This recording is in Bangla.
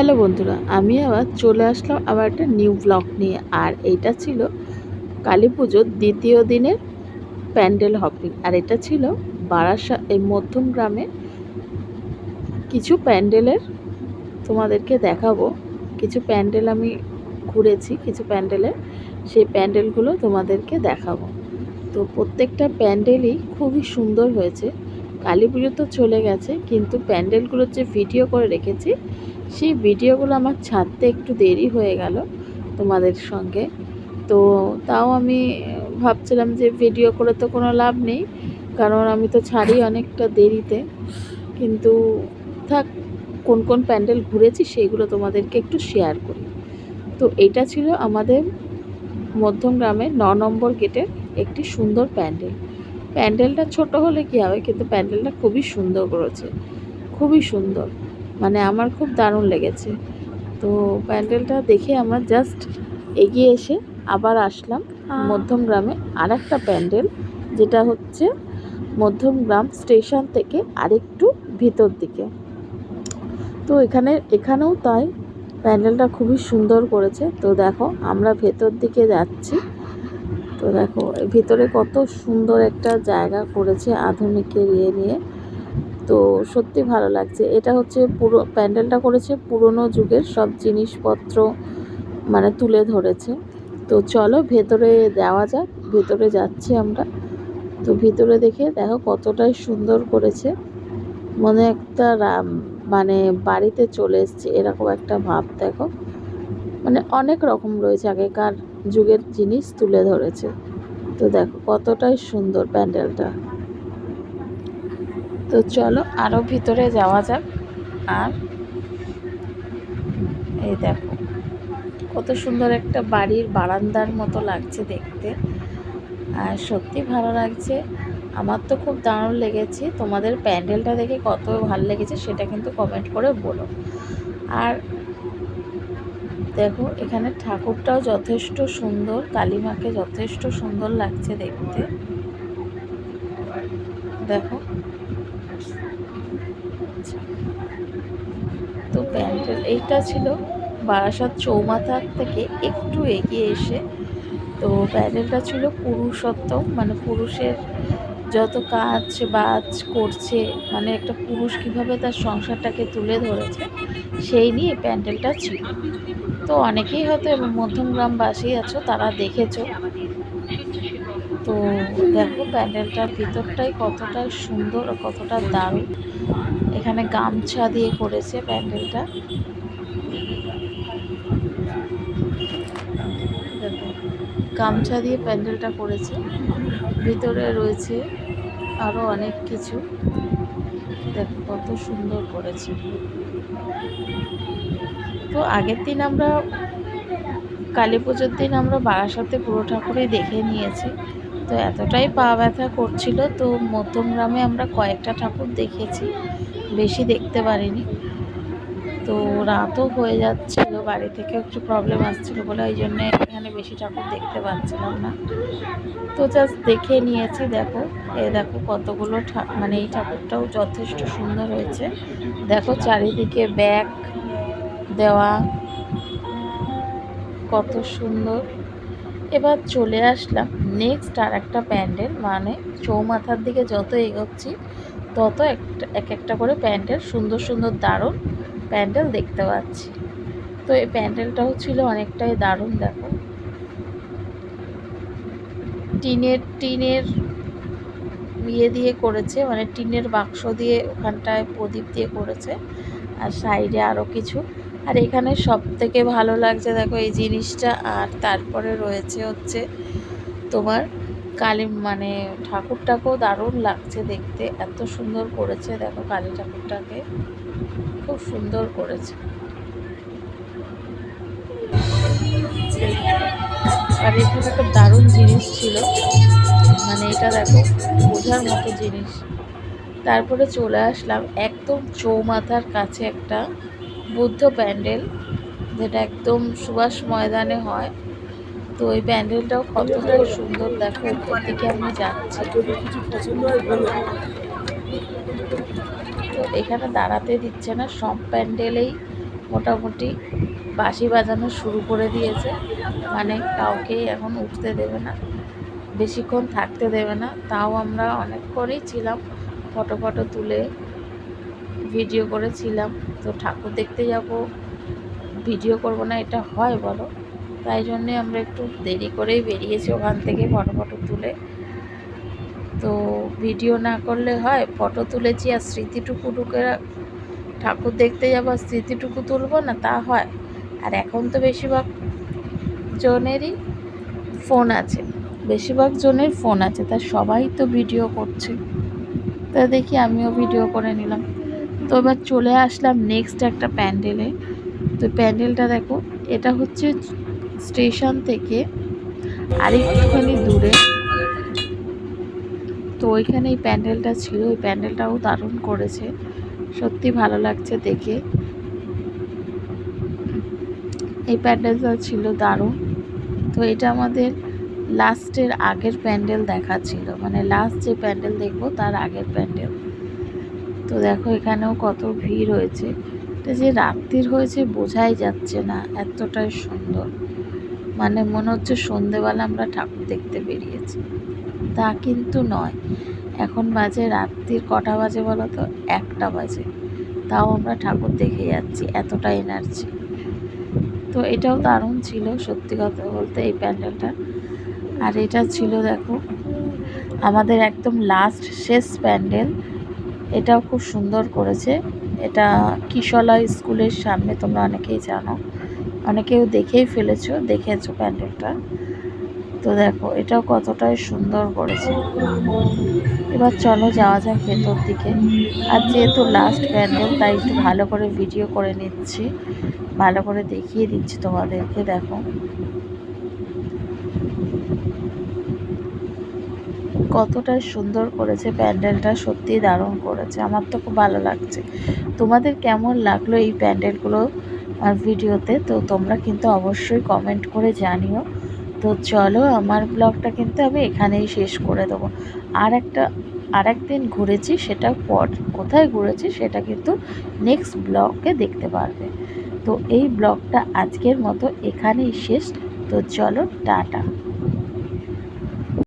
হ্যালো বন্ধুরা, আমি আবার চলে আসলাম আবার একটা নিউ ব্লগ নিয়ে, আর এইটা ছিল কালী পুজোর দ্বিতীয় দিনের প্যান্ডেল হপিং আর এটা ছিল বারাসা, এই মধ্যম গ্রামে কিছু প্যান্ডেলের, তোমাদেরকে দেখাবো, কিছু প্যান্ডেল আমি ঘুরেছি, কিছু প্যান্ডেলের, সেই প্যান্ডেলগুলো তোমাদেরকে দেখাবো। তো প্রত্যেকটা প্যান্ডেলই খুবই সুন্দর হয়েছে, কালী পুজো তো চলে গেছে, কিন্তু প্যান্ডেলগুলোর যে ভিডিও করে রেখেছি সেই ভিডিওগুলো আমার ছাড়তে একটু দেরি হয়ে গেল তোমাদের সঙ্গে। তো তাও আমি ভাবছিলাম যে ভিডিও করে তো কোনো লাভ নেই, কারণ আমি তো ছাড়ি অনেকটা দেরিতে। কিন্তু থাক, কোন কোন প্যান্ডেল ঘুরেছি সেইগুলো তোমাদেরকে একটু শেয়ার করি। তো এটা ছিল আমাদের মধ্যম গ্রামের ন নম্বর গেটের একটি সুন্দর প্যান্ডেল। প্যান্ডেলটা ছোট হলে কী হবে, কিন্তু প্যান্ডেলটা খুবই সুন্দর করেছে। খুবই সুন্দর। মানে আমার খুব দারুণ লেগেছে। তো প্যান্ডেলটা দেখে আমরা জাস্ট এগিয়ে এসে আবার আসলাম মধ্যম গ্রামে আর একটা প্যান্ডেল যেটা হচ্ছে মধ্যম গ্রাম স্টেশন থেকে আরেকটু ভিতর দিকে। তো এখানে এখানেও তাই প্যান্ডেলটা খুবই সুন্দর করেছে। তো দেখো আমরা ভেতর দিকে যাচ্ছি। তো দেখো ভিতরে কত সুন্দর একটা জায়গা করেছে আধুনিকের ইয়ে নিয়ে। তো সত্যি ভালো লাগছে। এটা হচ্ছে পুরো, প্যান্ডেলটা করেছে পুরনো যুগের সব জিনিসপত্র মানে তুলে ধরেছে। তো চলো ভেতরে দেওয়া যাক, ভেতরে যাচ্ছি আমরা। তো ভিতরে দেখে দেখো কতটাই সুন্দর করেছে। মনে একটা মানে বাড়িতে চলে এসছে, এরকম একটা ভাব দেখো। মানে অনেক রকম রয়েছে আগেকার যুগের জিনিস তুলে ধরেছে। তো দেখো কতটাই সুন্দর প্যান্ডেলটা। তো চলো আরও ভিতরে যাওয়া যাক। আর এই দেখো, কত সুন্দর একটা বাড়ির বারান্দার মতো লাগছে দেখতে। আর সত্যি ভালো লাগছে। আমার তো খুব দারুণ লেগেছে। তোমাদের প্যান্ডেলটা দেখে কত ভালো লেগেছে সেটা কিন্তু কমেন্ট করে বলো। আর দেখো, এখানে ঠাকুরটাও যথেষ্ট সুন্দর, কালীমাকে যথেষ্ট সুন্দর লাগছে দেখতে। দেখো তো প্যান্ডেল এইটা ছিল বারাসাত চৌমাথার থেকে একটু এগিয়ে এসে। তো প্যান্ডেলটা ছিল পুরুষোত্তম মানে পুরুষের যত কাজ বাজ করছে মানে একটা পুরুষ কীভাবে তার সংসারটাকে তুলে ধরেছে, সেই নিয়ে প্যান্ডেলটা ছিল। তো অনেকেই হয়তো মধ্যমগ্রামবাসী আছো, তারা দেখেছ। তো দেখো প্যান্ডেলটার ভিতরটাই কতটা সুন্দর কতটা দারুণ। এখানে গামছা দিয়ে করেছে প্যান্ডেলটা। গামছা দিয়ে প্যান্ডেলটা করেছে। ভিতরে রয়েছে আরও অনেক কিছু। দেখো, কত সুন্দর করেছে। তো আগের দিন আমরা, কালী পুজোর দিন আমরা বারাসাতে পুরো ঠাকুরই দেখে নিয়েছি। তো এতটাই পা ব্যথা করছিল, তো মধ্যম গ্রামে আমরা কয়েকটা ঠাকুর দেখেছি। বেশি দেখতে পারিনি। তো রাতও হয়ে যাচ্ছিল, বাড়ি থেকে একটু প্রবলেম আসছিল বলে ওই জন্যে এখানে বেশি ঠাকুর দেখতে পাচ্ছিলাম না। তো জাস্ট দেখে নিয়েছি, দেখো, এ দেখো কতগুলো মানে এই ঠাকুরটাও যথেষ্ট সুন্দর হয়েছে। দেখো চারিদিকে ব্যাগ দেওয়া, কত সুন্দর। এবার চলে আসলাম নেক্সট আর একটা প্যান্ডেল মানে চৌমাথার দিকে যত এগোচ্ছি তত একটা, এক একটা করে প্যান্ডেল, সুন্দর সুন্দর দারুণ প্যান্ডেল দেখতে পাচ্ছি। তো এই প্যান্ডেলটাও ছিল অনেকটাই দারুণ দেখো। টিনের টিনের ইয়ে দিয়ে করেছে মানে টিনের বাক্স দিয়ে ওখানটায় প্রদীপ দিয়ে করেছে, আর সাইডে আরও কিছু। আর এখানে সব থেকে ভালো লাগছে দেখো এই জিনিসটা, আর তারপরে রয়েছে হচ্ছে তোমার কালী মানে ঠাকুরটাকেও দারুণ লাগছে দেখতে। এত সুন্দর করেছে, দেখো কালী ঠাকুরটাকে। খুব সুন্দর করেছে। আর এখানে একটা দারুণ জিনিস ছিল। মানে এটা দেখো, বোঝার মতো জিনিস। তারপরে চলে আসলাম একদম চৌমাথার কাছে একটা বুদ্ধ প্যান্ডেল, যেটা একদম সুভাষ ময়দানে হয়। তো ওই প্যান্ডেলটাও কতটা সুন্দর দেখো, উপর দিকে আমি যাচ্ছি। তো এখানে দাঁড়াতে দিচ্ছে না, সব প্যান্ডেলেই মোটামুটি বাঁশি বাজানো শুরু করে দিয়েছে। মানে কাউকেই এখন উঠতে দেবে না, বেশিক্ষণ থাকতে দেবে না। তাও আমরা অনেকক্ষণই ছিলাম, ফটো ফটো তুলে ভিডিও করেছিলাম। তো ঠাকুর দেখতে যাব, ভিডিও করব না, এটা হয় বলো? তাই জন্যে আমরা একটু দেরি করেই বেরিয়েছি ওখান থেকে ফটো ফটো তুলে। তো ভিডিও না করলে হয়, ফটো তুলেছি আর স্মৃতিটুকু ঢুকে ঠাকুর দেখতে যাব আর স্মৃতিটুকু তুলবো না তা হয়। আর এখন তো বেশিরভাগ জনেরই ফোন আছে, বেশিরভাগ জনের ফোন আছে, তা সবাই তো ভিডিও করছে। তা দেখি আমিও ভিডিও করে নিলাম। তো এবার চলে আসলাম নেক্সট একটা প্যান্ডেলে। তো প্যান্ডেলটা দেখো, এটা হচ্ছে স্টেশন থেকে আরেকটুখানি দূরে। তো ওইখানে এই প্যান্ডেলটা ছিল ওই প্যান্ডেলটাও দারুণ করেছে। সত্যি ভালো লাগছে দেখে। এই প্যান্ডেলটা ছিল দারুণ। তো এটা আমাদের লাস্টের আগের প্যান্ডেল দেখা ছিল। মানে লাস্ট যে প্যান্ডেল দেখব তার আগের প্যান্ডেল। তো দেখো এখানেও কত ভিড় হয়েছে। এটা যে রাত্রির হয়েছে বোঝাই যাচ্ছে না, এতটাই সুন্দর। মানে মনে হচ্ছে সন্ধেবেলা আমরা ঠাকুর দেখতে বেরিয়েছি। তা কিন্তু নয়। এখন বাজে রাত্রির কটা বাজে বলো তো? একটা বাজে। তাও আমরা ঠাকুর দেখে যাচ্ছি, এতটা এনার্জি তো এটাও দারুণ ছিল সত্যি কথা বলতে এই প্যান্ডেলটা। আর এটা ছিল দেখো, আমাদের একদম লাস্ট শেষ প্যান্ডেল। এটাও খুব সুন্দর করেছে। এটা কিশলা স্কুলের সামনে, তোমরা অনেকেই জানো। অনেকেও দেখেই ফেলেছো, দেখেছ প্যান্ডেলটা। তো দেখো, এটাও কতটাই সুন্দর করেছে। এবার চলো যাওয়া যাক ভেতর দিকে। আর যেহেতু লাস্ট প্যান্ডেল, তাই একটু ভালো করে ভিডিও করে নিচ্ছি। ভালো করে দেখিয়ে দিচ্ছি তোমাদেরকে, দেখো। কতটাই সুন্দর করেছে প্যান্ডেলটা সত্যি দারুণ করেছে। আমার তো খুব ভালো লাগছে। তোমাদের কেমন লাগল এই প্যান্ডেলগুলো? আর ভিডিওতে, তো তোমরা কিন্তু অবশ্যই কমেন্ট করে জানিও। তো চলো আমার ব্লগটা কিন্তু আমি এখানেই শেষ করে দেবো। আর একটা আর একদিন ঘুরেছি সেটা পর। কোথায় ঘুরেছি, সেটা কিন্তু নেক্সট ব্লগে দেখতে পারবে। তো এই ব্লগটা আজকের মতো এখানেই শেষ। তো চলো, টাটা।